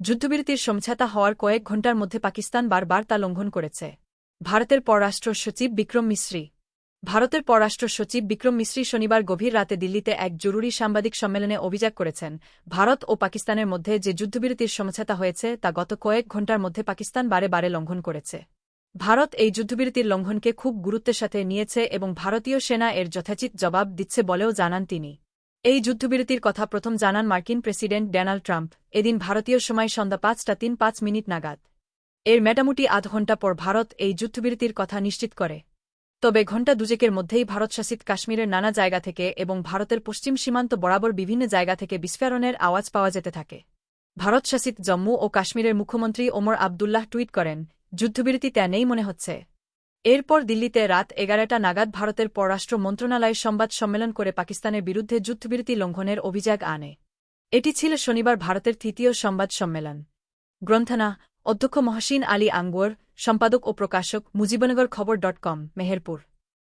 যুদ্ধবিরতির সমঝাতা হওয়ার কয়েক ঘণ্টার মধ্যে পাকিস্তান বারবার তা লঙ্ঘন করেছে। ভারতের পররাষ্ট্র সচিব বিক্রম মিশ্রী। ভারতের পররাষ্ট্র সচিব বিক্রম মিশ্রি শনিবার গভীর রাতে দিল্লিতে এক জরুরি সাংবাদিক সম্মেলনে অভিযোগ করেছেন, ভারত ও পাকিস্তানের মধ্যে যে যুদ্ধবিরতির সমঝাতা হয়েছে তা গত কয়েক ঘণ্টার মধ্যে পাকিস্তান বারে বারে লঙ্ঘন করেছে। ভারত এই যুদ্ধবিরতির লঙ্ঘনকে খুব গুরুত্বের সাথে নিয়েছে এবং ভারতীয় সেনা এর যথাচিত জবাব দিচ্ছে বলেও জানান তিনি। এই যুদ্ধবিরতির কথা প্রথম জানান মার্কিন প্রেসিডেন্ট ডোনাল্ড ট্রাম্প। এদিন ভারতীয় সময় সন্ধ্যা পাঁচটা তিন পাঁচ মিনিট নাগাদ। এর মোটামুটি আধ ঘণ্টা পর ভারত এই যুদ্ধবিরতির কথা নিশ্চিত করে। তবে ঘণ্টা দুজেকের মধ্যেই ভারতশাসিত কাশ্মীরের নানা জায়গা থেকে এবং ভারতের পশ্চিম সীমান্ত বরাবর বিভিন্ন জায়গা থেকে বিস্ফোরণের আওয়াজ পাওয়া যেতে থাকে। ভারতশাসিত জম্মু ও কাশ্মীরের মুখ্যমন্ত্রী ওমর আবদুল্লাহ টুইট করেন, যুদ্ধবিরতি তা নেই মনে হচ্ছে। এরপর দিল্লিতে রাত এগারোটা নাগাদ ভারতের পররাষ্ট্র মন্ত্রণালয় সংবাদ সম্মেলন করে পাকিস্তানের বিরুদ্ধে যুদ্ধবিরতি লঙ্ঘনের অভিযোগ আনে। এটি ছিল শনিবার ভারতের তৃতীয় সংবাদ সম্মেলন। গ্রন্থনা, অধ্যক্ষ মহসিন আলী আঙ্গুয়ার, সম্পাদক ও প্রকাশক, মুজিবনগর খবর ডট কম, মেহেরপুর।